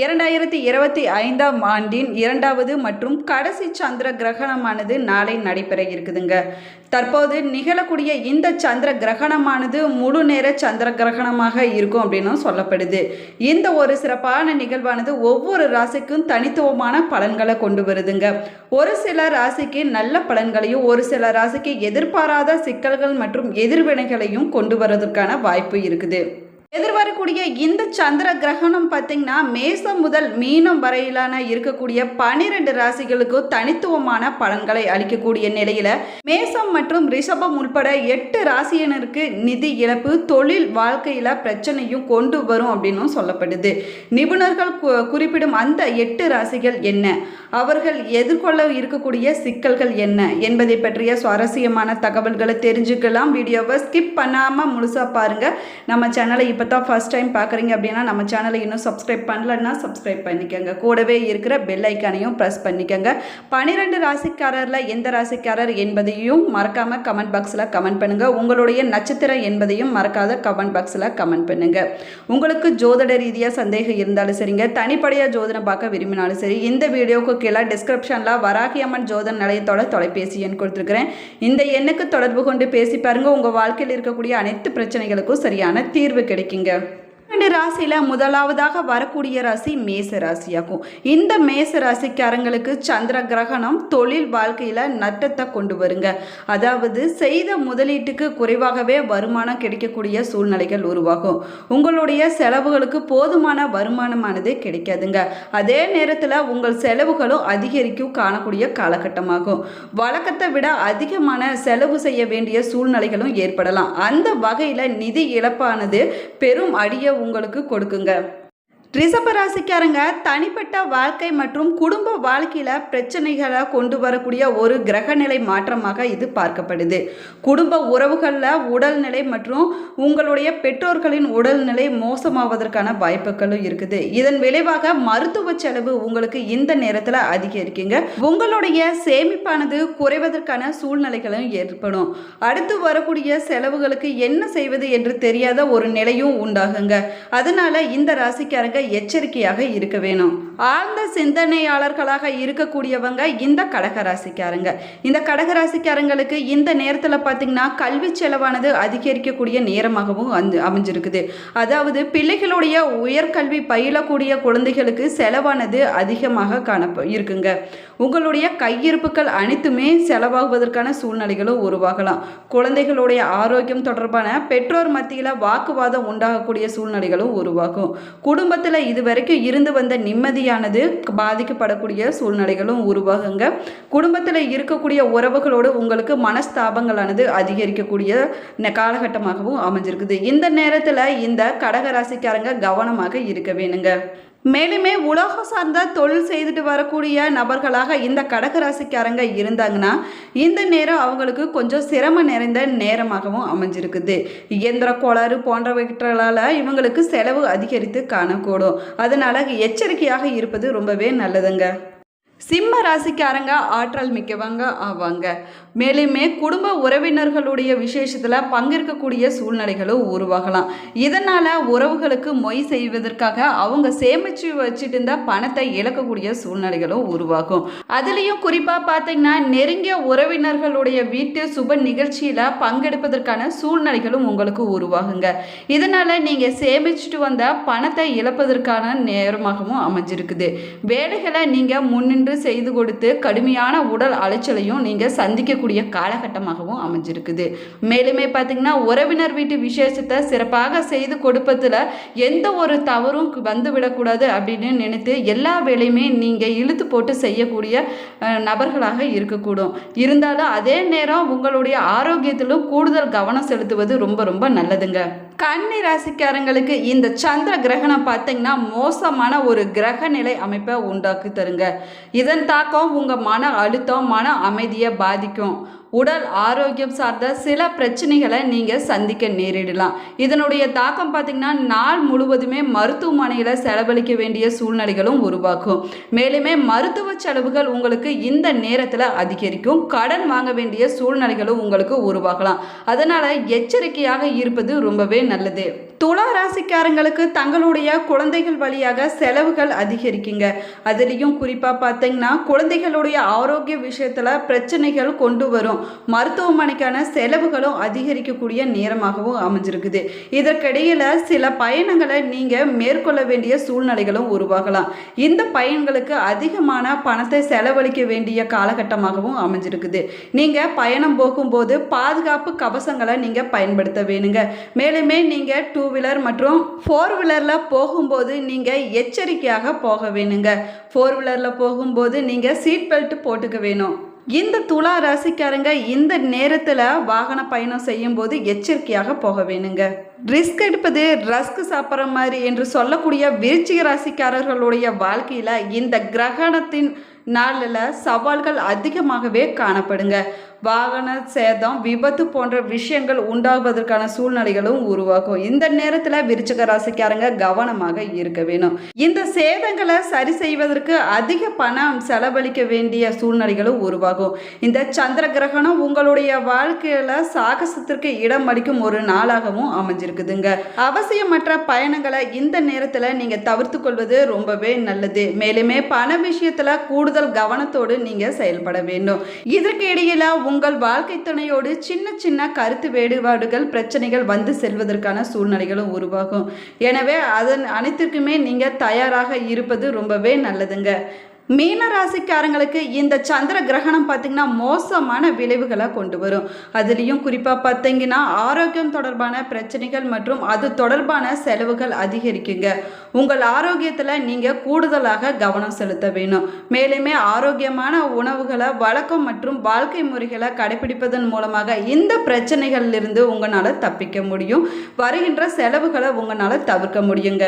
இரண்டாயிரத்தி இருபத்தி ஐந்தாம் ஆண்டின் இரண்டாவது மற்றும் கடைசி சந்திர கிரகணமானது நாளை நடைபெற இருக்குதுங்க. தற்போது நிகழக்கூடிய இந்த சந்திர கிரகணமானது முழு நேர சந்திர கிரகணமாக இருக்கும் அப்படின்னும் சொல்லப்படுது. இந்த ஒரு சிறப்பான நிகழ்வானது ஒவ்வொரு ராசிக்கும் தனித்துவமான பலன்களை கொண்டு வருதுங்க. ஒரு சில ராசிக்கு நல்ல பலன்களையும் ஒரு சில ராசிக்கு எதிர்பாராத சிக்கல்கள் மற்றும் எதிர்வினைகளையும் கொண்டு வரதுக்கான வாய்ப்பு இருக்குது. எதிர்வரக்கூடிய இந்த சந்திர கிரகணம் பார்த்தீங்கன்னா மேசம் முதல் மீனம் வரையிலான இருக்கக்கூடிய பனிரெண்டு ராசிகளுக்கும் தனித்துவமான பலன்களை அளிக்கக்கூடிய நிலையில மேசம் மற்றும் ரிஷபம் உட்பட எட்டு ராசியினருக்கு நிதி இழப்பு தொழில் வாழ்க்கையில பிரச்சனையும் கொண்டு வரும் அப்படின்னும் சொல்லப்படுது. நிபுணர்கள் கு- குறிப்பிடும் அந்த எட்டு ராசிகள் என்ன? அவர்கள் எதிர்கொள்ள இருக்கக்கூடிய சிக்கல்கள் என்ன? என்பதை பற்றிய சுவாரஸ்யமான தகவல்களை தெரிஞ்சுக்கலாம். வீடியோவை ஸ்கிப் பண்ணாமல் முழுசாக பாருங்கள் நம்ம சேனலை இப்போ இப்போ தான் ஃபஸ்ட் டைம் பார்க்குறீங்க அப்படின்னா நம்ம சேனலை இன்னும் சப்ஸ்கிரைப் பண்ணலன்னா சப்ஸ்கிரைப் பண்ணிக்கோங்க. கூடவே இருக்கிற பெல் ஐக்கானையும் ப்ரெஸ் பண்ணிக்கோங்க. பன்னிரெண்டு ராசிக்காரரில் எந்த ராசிக்காரர் என்பதையும் மறக்காமல் கமெண்ட் பாக்ஸில் கமெண்ட் பண்ணுங்கள் உங்களுடைய நட்சத்திரம் என்பதையும் மறக்காத கமெண்ட் பாக்ஸில் கமெண்ட் பண்ணுங்கள் உங்களுக்கு ஜோதிட ரீதியாக சந்தேகம் இருந்தாலும் சரிங்க. தனிப்படையாக ஜோதிடம் பார்க்க விரும்பினாலும் சரி. இந்த வீடியோவுக்கு கீழே டிஸ்கிரிப்ஷனில் வராகி அம்மன் ஜோதன் நிலையத்தோட தொலைபேசி எண் கொடுத்துருக்குறேன். இந்த எண்ணுக்கு தொடர்பு கொண்டு பேசி பாருங்கள் உங்கள் வாழ்க்கையில் இருக்கக்கூடிய அனைத்து பிரச்சனைகளுக்கும் சரியான தீர்வு கிடைக்கும். கிடைக்குங்க ரெண்டு ராசியில் முதலாவதாக வரக்கூடிய ராசி மேச ராசியாகும் இந்த மேச ராசிக்காரங்களுக்கு சந்திர கிரகணம் தொழில் வாழ்க்கையில் நட்டத்தை கொண்டு வருங்க. அதாவது செய்த முதலீட்டுக்கு குறைவாகவே வருமானம் கிடைக்கக்கூடிய சூழ்நிலைகள் உருவாகும். உங்களுடைய செலவுகளுக்கு போதுமான வருமானமானது கிடைக்காதுங்க. அதே நேரத்தில் உங்கள் செலவுகளும் அதிகரிக்கும் காணக்கூடிய காலகட்டமாகும். வழக்கத்தை விட அதிகமான செலவு செய்ய வேண்டிய சூழ்நிலைகளும் ஏற்படலாம். அந்த வகையில் நிதி இழப்பானது பெரும் அடியை உங்களுக்கு கொடுக்குங்க. ரிஷப ராசிக்காரங்க தனிப்பட்ட வாழ்க்கை மற்றும் குடும்ப வாழ்க்கையில் பிரச்சனைகளை கொண்டு வரக்கூடிய ஒரு கிரகநிலை மாற்றமாக இது பார்க்கப்படுது. குடும்ப உறவுகளில் உடல்நிலை மற்றும் உங்களுடைய பெற்றோர்களின் உடல்நிலை மோசமாவதற்கான வாய்ப்புகளும் இருக்குது. இதன் விளைவாக மருத்துவ செலவு உங்களுக்கு இந்த நேரத்தில் அதிகரிக்குங்க. உங்களுடைய சேமிப்பானது குறைவதற்கான சூழ்நிலைகளும் ஏற்படும். அடுத்து வரக்கூடிய செலவுகளுக்கு என்ன செய்வது என்று தெரியாத ஒரு நிலையும் உண்டாகுங்க. அதனால இந்த ராசிக்காரங்க எச்சரிக்கையாக இருக்க வேணும். ஆழ்ந்த சிந்தனையாளர்களாக இருக்கக்கூடியவங்க இந்த கடக ராசிக்காரங்க இந்த கடக ராசிக்காரங்களுக்கு இந்த நேரத்தில் பார்த்தீங்கன்னா கல்வி செலவானது அதிகரிக்கக்கூடிய நேரமாகவும் வந்து அமைஞ்சிருக்குது. அதாவது பிள்ளைகளுடைய உயர்கல்வி பயிலக்கூடிய குழந்தைகளுக்கு செலவானது அதிகமாக காண இருக்குங்க. உங்களுடைய கையிருப்புகள் அனைத்துமே செலவாகுவதற்கான சூழ்நிலைகளும் உருவாகலாம். குழந்தைகளுடைய ஆரோக்கியம் தொடர்பான பெற்றோர் மத்தியில் வாக்குவாதம் உண்டாகக்கூடிய சூழ்நிலைகளும் உருவாகும். குடும்பத்தில் இதுவரைக்கும் இருந்து வந்த நிம்மதி நிம்மதியானது பாதிக்கப்படக்கூடிய சூழ்நிலைகளும் உருவாகுங்க. குடும்பத்தில் இருக்கக்கூடிய உறவுகளோடு உங்களுக்கு மனஸ்தாபங்களானது அதிகரிக்கக்கூடிய காலகட்டமாகவும் அமைஞ்சிருக்குது. இந்த நேரத்தில் இந்த கடக ராசிக்காரங்க கவனமாக இருக்க வேணுங்க. மேலுமே உலகம் சார்ந்த தொழில் செய்துட்டு வரக்கூடிய நபர்களாக இந்த கடகராசிக்காரங்க இருந்தாங்கன்னா இந்த நேரம் அவங்களுக்கு கொஞ்சம் சிரமம் நிறைந்த நேரமாகவும் அமைஞ்சிருக்குது. இயந்திர கோளாறு போன்றவற்றால் இவங்களுக்கு செலவு அதிகரித்து காணக்கூடும். அதனால எச்சரிக்கையாக இருப்பது ரொம்பவே நல்லதுங்க. சிம்ம ராசிக்காரங்க ஆற்றல் மிக்கவங்க ஆவாங்க. மேலுமே குடும்ப உறவினர்களுடைய விசேஷத்தில் பங்கேற்கக்கூடிய சூழ்நிலைகளும் உருவாகலாம். இதனால் உறவுகளுக்கு மொய் செய்வதற்காக அவங்க சேமித்து வச்சுட்டு இருந்த பணத்தை இழக்கக்கூடிய சூழ்நிலைகளும் உருவாகும். அதுலேயும் குறிப்பாக பார்த்தீங்கன்னா நெருங்கிய உறவினர்களுடைய வீட்டு சுப நிகழ்ச்சியில் பங்கெடுப்பதற்கான சூழ்நிலைகளும் உங்களுக்கு உருவாகுங்க. இதனால் நீங்கள் சேமிச்சுட்டு வந்த பணத்தை இழப்பதற்கான நேரமாகவும் அமைஞ்சிருக்குது. வேலைகளை நீங்கள் முன்னின்று செய்து கொடுத்து கடுமையான உடல் அலைச்சலையும் நீங்கள் சந்திக்கக்கூடிய காலகட்டமாகவும் அமைஞ்சிருக்குது. மேலுமே பார்த்தீங்கன்னா உறவினர் வீட்டு விசேஷத்தை சிறப்பாக செய்து கொடுப்பதில் எந்த ஒரு தவறும் வந்து விடக்கூடாது அப்படின்னு நினைத்து எல்லா வேலையுமே நீங்கள் இழுத்து போட்டு செய்யக்கூடிய நபர்களாக இருக்கக்கூடும். இருந்தாலும் அதே நேரம் உங்களுடைய ஆரோக்கியத்திலும் கூடுதல் கவனம் செலுத்துவது ரொம்ப ரொம்ப நல்லதுங்க. கன்னி ராசிக்காரங்களுக்கு இந்த சந்திர கிரகணம் பார்த்தீங்கன்னா மோசமான ஒரு கிரக நிலை அமைப்பை உண்டாக்கி தருங்க. இதன் தாக்கம் உங்கள் மன அழுத்தம் மன அமைதியை பாதிக்கும். உடல் ஆரோக்கியம் சார்ந்த சில பிரச்சனைகளை நீங்கள் சந்திக்க நேரிடலாம். இதனுடைய தாக்கம் பார்த்திங்கன்னா நாள் முழுவதுமே மருத்துவமனையில் செலவழிக்க வேண்டிய சூழ்நிலைகளும் உருவாக்கும். மேலுமே மருத்துவ செலவுகள் உங்களுக்கு இந்த நேரத்தில் அதிகரிக்கும். கடன் வாங்க வேண்டிய சூழ்நிலைகளும் உங்களுக்கு உருவாகலாம். அதனால் எச்சரிக்கையாக இருப்பது ரொம்பவே நல்லது. துலா ராசிக்காரங்களுக்கு தங்களுடைய குழந்தைகள் வழியாக செலவுகள் அதிகரிக்குங்க. அதுலேயும் குறிப்பாக பார்த்தீங்கன்னா குழந்தைகளுடைய ஆரோக்கிய விஷயத்தில் பிரச்சனைகள் கொண்டு வரும். மருத்துவமனைக்கான செலவுகளும் அதிகரிக்கக்கூடிய நேரமாகவும் அமைஞ்சிருக்குது. இதற்கிடையில் சில பயணங்களை நீங்கள் மேற்கொள்ள வேண்டிய சூழ்நிலைகளும் உருவாகலாம். இந்த பயன்களுக்கு அதிகமான பணத்தை செலவழிக்க வேண்டிய காலகட்டமாகவும் அமைஞ்சிருக்குது. நீங்கள் பயணம் போகும்போது பாதுகாப்பு கவசங்களை நீங்கள் பயன்படுத்த வேணுங்க. மேலுமே நீங்கள் டூ வீலர் மற்றும் ஃபோர் வீலரில் போகும்போது நீங்கள் எச்சரிக்கையாக போக வேணுங்க. ஃபோர் வீலரில் போகும்போது நீங்கள் சீட் பெல்ட் போட்டுக்க வேணும். இந்த துலா ராசிக்காரங்க இந்த நேரத்தில் வாகன பயணம் செய்யும்போது எச்சரிக்கையாக போக வேணுங்க. ரிஸ்க் எடுப்பது ரஸ்க் சாப்பிட்ற மாதிரி என்று சொல்லக்கூடிய விருச்சிக ராசிக்காரர்களுடைய வாழ்க்கையில் இந்த கிரகணத்தின் நாளில் சவால்கள் அதிகமாகவே காணப்படுங்க. வாகன சேதம் விபத்து போன்ற விஷயங்கள் உண்டாகுவதற்கான சூழ்நிலைகளும் உருவாகும். இந்த நேரத்தில் விருச்சக ராசிக்காரங்க கவனமாக இருக்க வேணும். இந்த சேதங்களை சரி செய்வதற்கு அதிக பணம் செலவழிக்க வேண்டிய சூழ்நிலைகளும் உருவாகும். இந்த சந்திர கிரகணம் உங்களுடைய வாழ்க்கையில் சாகசத்திற்கு இடம் அளிக்கும் ஒரு நாளாகவும் அமைஞ்சிருக்குதுங்க. அவசியமற்ற பயணங்களை இந்த நேரத்தில் நீங்கள் தவிர்த்து கொள்வது ரொம்பவே நல்லது. மேலுமே பண விஷயத்தில் கூடுதல் கவனத்தோடு நீங்கள் செயல்பட வேண்டும். இதற்கு இடையில உங்கள் வாழ்க்கை துணையோடு சின்ன சின்ன கருத்து வேறுபாடுகள் பிரச்சனைகள் வந்து செல்வதற்கான சூழ்நிலைகளும் உருவாகும். எனவே அதன் அனைத்திற்குமே நீங்கள் தயாராக இருப்பது ரொம்பவே நல்லதுங்க. மீன ராசிக்காரங்களுக்கு இந்த சந்திர கிரகணம் பார்த்திங்கன்னா மோசமான விளைவுகளை கொண்டு வரும். அதுலேயும் குறிப்பாக பார்த்தீங்கன்னா ஆரோக்கியம் தொடர்பான பிரச்சனைகள் மற்றும் அது தொடர்பான செலவுகள் அதிகரிக்குங்க. உங்கள் ஆரோக்கியத்தில் நீங்கள் கூடுதலாக கவனம் செலுத்த வேணும் மேலுமே ஆரோக்கியமான உணவுகளை வழக்கம் மற்றும் வாழ்க்கை முறைகளை கடைபிடிப்பதன் மூலமாக இந்த பிரச்சனைகளிலிருந்து உங்களால் தப்பிக்க முடியும். வருகின்ற செலவுகளை உங்களால் தவிர்க்க முடியுங்க.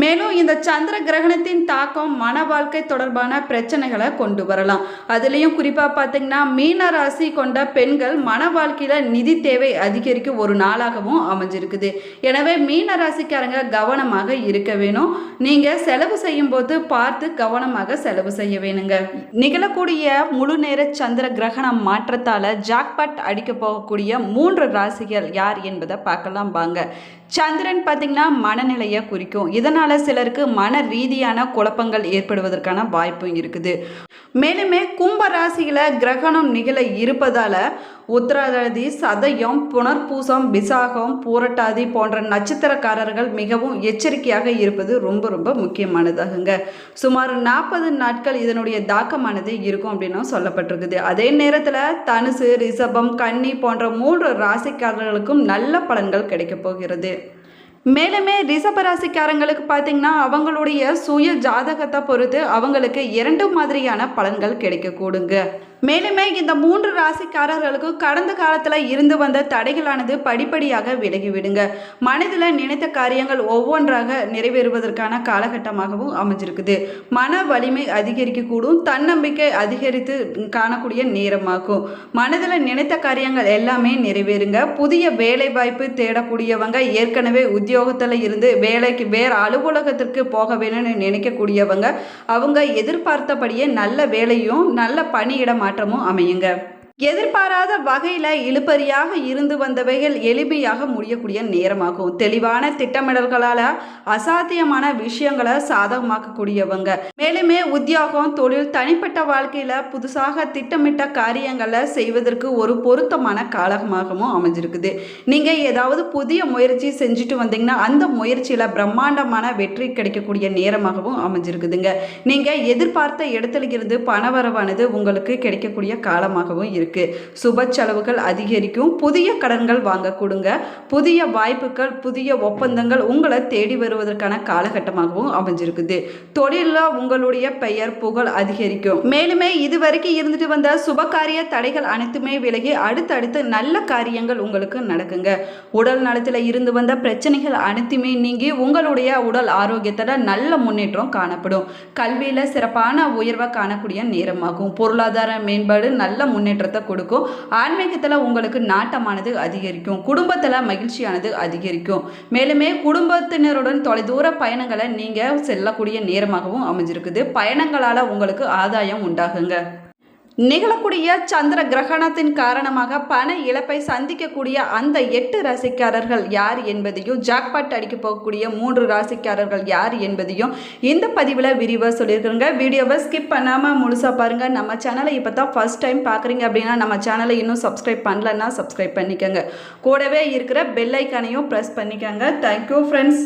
மேலும் இந்த சந்திர கிரகணத்தின் தாக்கம் மன வாழ்க்கை தொடர்பான பிரச்சனைகளை கொண்டு வரலாம். அதுலேயும் குறிப்பாக பார்த்தீங்கன்னா மீன ராசி கொண்ட பெண்கள் மன வாழ்க்கையில் நிதி தேவை அதிகரிக்க ஒரு நாளாகவும் அமைஞ்சிருக்குது. எனவே மீன ராசிக்காரங்க கவனமாக இருக்க வேணும். நீங்கள் செலவு செய்யும் போது பார்த்து கவனமாக செலவு செய்ய வேணுங்க. நிகழக்கூடிய முழு நேர சந்திர கிரகணம் மாற்றத்தால் ஜாக்பாட் அடிக்க போகக்கூடிய மூன்று ராசிகள் யார் என்பதை பார்க்கலாம் வாங்க. சந்திரன் பார்த்திங்கன்னா மனநிலையை குறிக்கும். இதனால் சிலருக்கு மன ரீதியான குழப்பங்கள் ஏற்படுவதற்கான வாய்ப்பும் இருக்குது. மேலுமே கும்ப ராசியில் கிரகணம் நிகழ இருப்பதால் உத்திரடாதி சதயம் புனர்பூசம் விசாகம் பூரட்டாதி போன்ற நட்சத்திரக்காரர்கள் மிகவும் எச்சரிக்கையாக இருப்பது ரொம்ப ரொம்ப முக்கியமானதாகுங்க. சுமார் நாற்பது நாட்கள் இதனுடைய தாக்கமானது இருக்கும் அப்படின்னும் சொல்லப்பட்டிருக்குது. அதே நேரத்தில் தனுசு ரிஷபம் கன்னி போன்ற மூன்று ராசிக்காரர்களுக்கும் நல்ல பலன்கள் கிடைக்கப் போகிறது. மேலுமே ரிஷபராசிக்காரங்களுக்கு பார்த்தீங்கன்னா அவங்களுடைய சுய ஜாதகத்தை பொறுத்து அவங்களுக்கு இரண்டு மாதிரியான பலன்கள் கிடைக்கக்கூடுங்க. மேலுமே இந்த மூன்று ராசிக்காரர்களுக்கு கடந்த காலத்தில் இருந்து வந்த தடைகளானது படிப்படியாக விலகிவிடுங்க மனதில் நினைத்த காரியங்கள் ஒவ்வொன்றாக நிறைவேறுவதற்கான காலகட்டமாகவும் அமைஞ்சிருக்குது. மன வலிமை அதிகரிக்கக்கூடும். தன்னம்பிக்கை அதிகரித்து காணக்கூடிய நேரமாகும். மனதில் நினைத்த காரியங்கள் எல்லாமே நிறைவேறுங்க. புதிய வேலை வாய்ப்பு தேடக்கூடியவங்க ஏற்கனவே உத்தியோகத்தில் இருந்து வேலைக்கு வேறு அலுவலகத்திற்கு போக வேணும்னு நினைக்கக்கூடியவங்க அவங்க எதிர்பார்த்தபடியே நல்ல வேலையும் நல்ல பணியிட மாற்றமும் அமையுங்க. எதிர்பாராத வகையில் இழுபறியாக இருந்து வந்தவைகள் எளிமையாக முடியக்கூடிய நேரமாகும். தெளிவான திட்டமிடல்களால் அசாத்தியமான விஷயங்களை சாதகமாக்கக்கூடியவங்க. மேலுமே உத்தியோகம் தொழில் தனிப்பட்ட வாழ்க்கையில் புதுசாக திட்டமிட்ட காரியங்களை செய்வதற்கு ஒரு பொருத்தமான காலகமாகவும் அமைஞ்சிருக்குது. நீங்கள் ஏதாவது புதிய முயற்சி செஞ்சுட்டு வந்தீங்கன்னா அந்த முயற்சியில் பிரம்மாண்டமான வெற்றி கிடைக்கக்கூடிய நேரமாகவும் அமைஞ்சிருக்குதுங்க. நீங்கள் எதிர்பார்த்த இடத்துல இருந்து பணவரவானது உங்களுக்கு கிடைக்கக்கூடிய காலமாகவும் இருக்கு. இருக்கு. சுப செலவுகள் அதிகரிக்கும். புதிய கடன்கள் வாங்க கொடுங்க புதிய வாய்ப்புகள் புதிய ஒப்பந்தங்கள் உங்களை தேடி வருவதற்கான காலகட்டமாகவும் அமைஞ்சிருக்குது. தொழிலில் உங்களுடைய பெயர் புகழ் அதிகரிக்கும். மேலுமே இதுவரைக்கும் இருந்துட்டு வந்த சுபகாரிய தடைகள் அனைத்துமே விலகி அடுத்தடுத்து நல்ல காரியங்கள் உங்களுக்கு நடக்குங்க. உடல் நலத்தில் இருந்து வந்த பிரச்சனைகள் அனைத்துமே நீங்கி உங்களுடைய உடல் ஆரோக்கியத்தில் நல்ல முன்னேற்றம் காணப்படும். கல்வியில் சிறப்பான உயர்வை காணக்கூடிய நேரமாகும். பொருளாதார மேம்பாடு நல்ல முன்னேற்றத்தை கொடுக்கும். ஆன்மீகத்தில் உங்களுக்கு நாட்டமானது அதிகரிக்கும். குடும்பத்தில் மகிழ்ச்சியானது அதிகரிக்கும். மேலுமே குடும்பத்தினருடன் தொலைதூர பயணங்களை நீங்கள் செல்லக்கூடிய நேரமாகவும் அமைஞ்சிருக்குது. பயணங்களால் உங்களுக்கு ஆதாயம் உண்டாகுங்க. நிகழக்கூடிய சந்திர கிரகணத்தின் காரணமாக பண இழப்பை சந்திக்கக்கூடிய அந்த எட்டு ராசிக்காரர்கள் யார் என்பதையும் ஜாக்பாட் அடிக்க போகக்கூடிய மூன்று ராசிக்காரர்கள் யார் என்பதையும் இந்த பதிவில் விரிவாக சொல்லியிருக்கிறோங்க. வீடியோவை ஸ்கிப் பண்ணாமல் முழுசாக பாருங்கள் நம்ம சேனலை இப்போ தான் ஃபஸ்ட் டைம் பார்க்குறீங்க அப்படின்னா நம்ம சேனலை இன்னும் சப்ஸ்கிரைப் பண்ணலன்னா சப்ஸ்கிரைப் பண்ணிக்கோங்க. கூடவே இருக்கிற பெல் ஐக்கானையும் ப்ரெஸ் பண்ணிக்கோங்க. Thank you friends